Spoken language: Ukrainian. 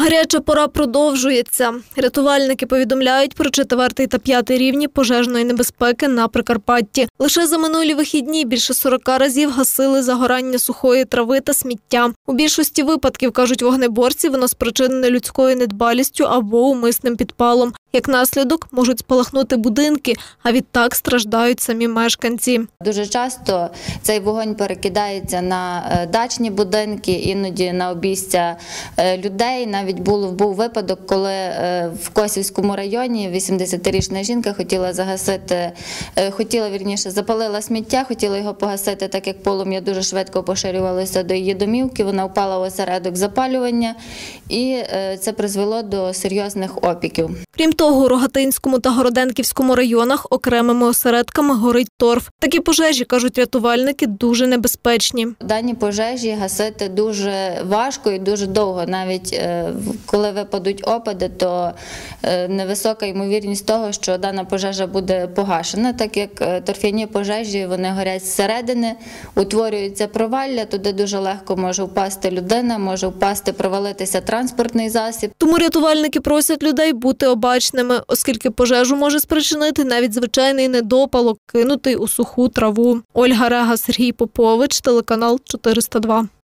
Гаряча пора продовжується. Рятувальники повідомляють про четвертий та п'ятий рівні пожежної небезпеки на Прикарпатті. Лише за минулі вихідні більше 40 разів гасили загорання сухої трави та сміття. У більшості випадків кажуть вогнеборці, воно спричинене людською недбалістю або умисним підпалом. Як наслідок можуть спалахнути будинки, а відтак страждають самі мешканці. Дуже часто цей вогонь перекидається на е, дачні будинки, іноді на обійстя е, людей. Навіть був, був випадок, коли е, в Косівському районі 80-річна жінка хотіла загасити, хотіла вірніше, запалила сміття, хотіла його погасити, так як полум'я дуже швидко поширювалося до її домівки. Вона впала в осередок запалювання, і е, це призвело до серйозних опіків. Крім того, у Рогатинському та Городенківському районах окремими осередками горить торф. Такі пожежі, кажуть рятувальники, дуже небезпечні. Дані пожежі гасити дуже важко і дуже довго. Навіть е, коли випадуть опади, то е, невисока ймовірність того, що дана пожежа буде погашена, так як торфяні пожежі вони горять зсередини, утворюється провалля, туди дуже легко може впасти людина, може впасти, провалитися транспортний засіб. Тому рятувальники просять людей бути обачними, оскільки пожежу може спричинити навіть звичайний недопалок, кинутий у суху траву. Ольга Рега, Сергій Попович, телеканал 402.